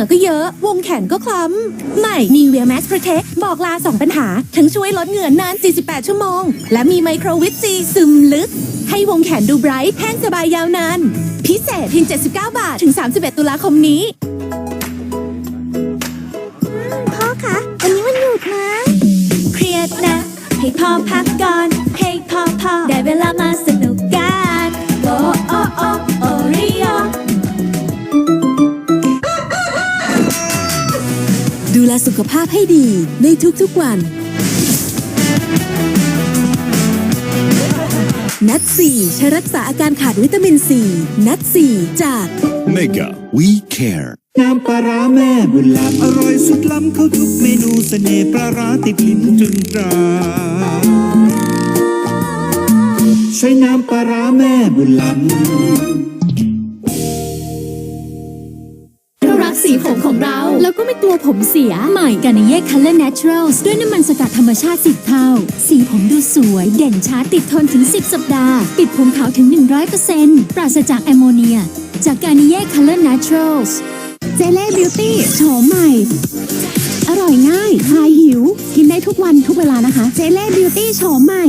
งื่อก็เยอะ วงแขนก็คล้ำ ใหม่ Nivea Max Protect บอกลาสองปัญหา ทั้งช่วยลดเหงื่อนาน 48 ชั่วโมง และมีไมโครวิตซีซึมลึก ให้วงแขนดูไบรท์แห้งสบายยาวนาน พิเศษเพียง 79 บาท ถึง 31 ตุลาคมนี้พ่อคะ วันนี้วันหยุดนะ เครียดนะ ให้พ่อพัก สุขภาพให้ดีในทุกๆวัน นัดสี่ใช้รักษาอาการขาดวิตามินซีนัดสี่จาก Mega We Care น้ำปลาร้าแม่บุญล้ำอร่อยสุดล้ำเข้าทุกเมนูเสน่ห์ปลาร้าติดลิ้นจนตรา ใช้น้ำปลาร้าแม่บุญล้ำ สีผมของเรา แล้วก็ไม่กลัวผมเสีย ใหม่กานิเย่คัลเลอร์เนเชอรัลด้วยน้ำมันสกัดธรรมชาติ10เท่า สีผมดูสวย เด่นช้าติดทนถึง 10 สัปดาห์ ปิดผมขาวถึง 100%ปราศจากแอมโมเนีย จากกานิเย่คัลเลอร์เนเชอรัลเจเล่บิวตี้โฉมใหม่ อร่อยง่ายคลายหิว กินได้ทุกวันทุกเวลานะคะ เจเล่บิวตี้โฉมใหม่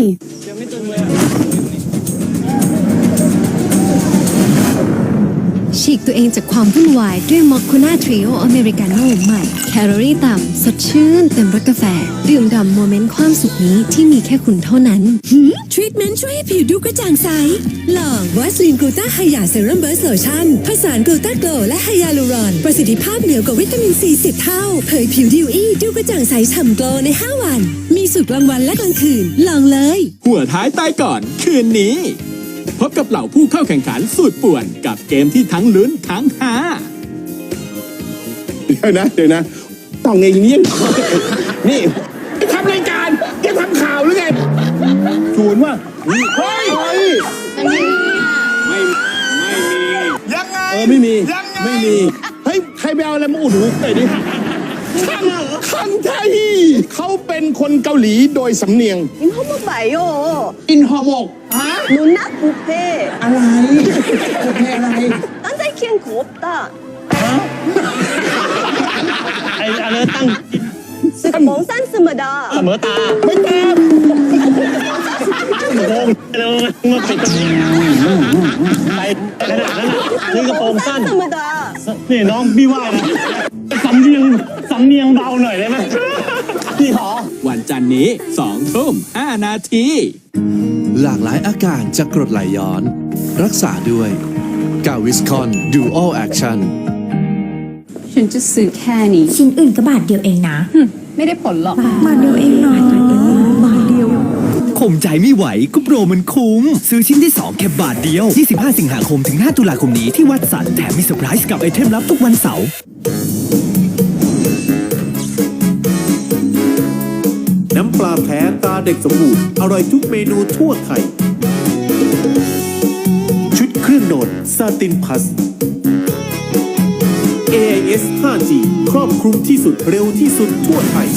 ฉีกตัวเองจากความวุ่นวายด้วยมอคคูน่าทริโออเมริกาโน่ใหม่ แคลอรี่ต่ำ สดชื่น เต็มรสกาแฟ ดื่มด่ำโมเมนต์ความสุขนี้ที่มีแค่คุณเท่านั้นทรีทเมนต์ช่วยให้ผิวดูกระจ่างใส ลองวัสลินกลูตาไฮยาเซรั่มเบอร์สโลชั่นผสานกลูตาโกลและไฮยาลูรอน ประสิทธิภาพเหนือกว่าวิตามินซี10เท่า เผยผิวดิวอี้ดูกระจ่างใสฉ่ำโกลใน 5 วัน มีสูตรกลางวันและกลางคืน ลองเลย หัวท้ายใต้ก่อน คืนนี้ พบกับเหล่าผู้เข้าแข่งขันสุดป่วน กับเกมที่ทั้งลุ้นทั้งฮาเดี๋ยวนะเดี๋ยวนะต้องไงอย่างนี้ยังนี่ทำรายการจะทำข่าวหรือไงชวนว่าเฮ้ยเฮ้ยไม่ไม่มียังไงเออไม่มีไม่มีเฮ้ยใครไปเอาอะไรมาอุดหูหน่อยดิ คันคันไทยเขาเป็นคนเกาหลีโดยสำเนียง อินฮอมบายโยอินฮอมกฮะหนูนักบุฟเฟ่อะไรโอเคอะไรตั้งใจเคียงขบตาไอ้อะไรตั้งสึกมองสั้นเสมอดาเสมอตาไม่ตามโงเร็วมาปิดไปขนาดนั้นน่ะนี่กระโปรงสั้นสมดานี่น้องพี่ว่านะสำเนียงำเนียงเบาหน่อยได้ไหมพี่หอวันจันทร์นี้2ทุ่ม5นาที หลากหลายอาการจากกรดไหลย้อน รักษาด้วยกาวิสคอนดูอัลแอคชั่นฉันจะซื้อแค่นี้ ชิ้นอื่นก็บาทเดียวเองนะ ไม่ได้ผลหรอก บาทเดียวเองหน่อยบาทเดียวข่มใจไม่ไหวก็โปรมันคุ้ม ซื้อชิ้นที่ 2 แค่บาทเดียว 25 สิงหาคมถึง 5 ตุลาคมนี้ที่วัดสันแถมมีเซอร์ไพรส์กับไอเทมลับทุกวันเสาร์ น้ำปลาแท้ตาเด็กสมบูรณ์ อร่อยทุกเมนูทั่วไทย ชุดเครื่องนอนซาตินพัส AIS 5G ครอบคลุมที่สุดเร็วที่สุดทั่วไทย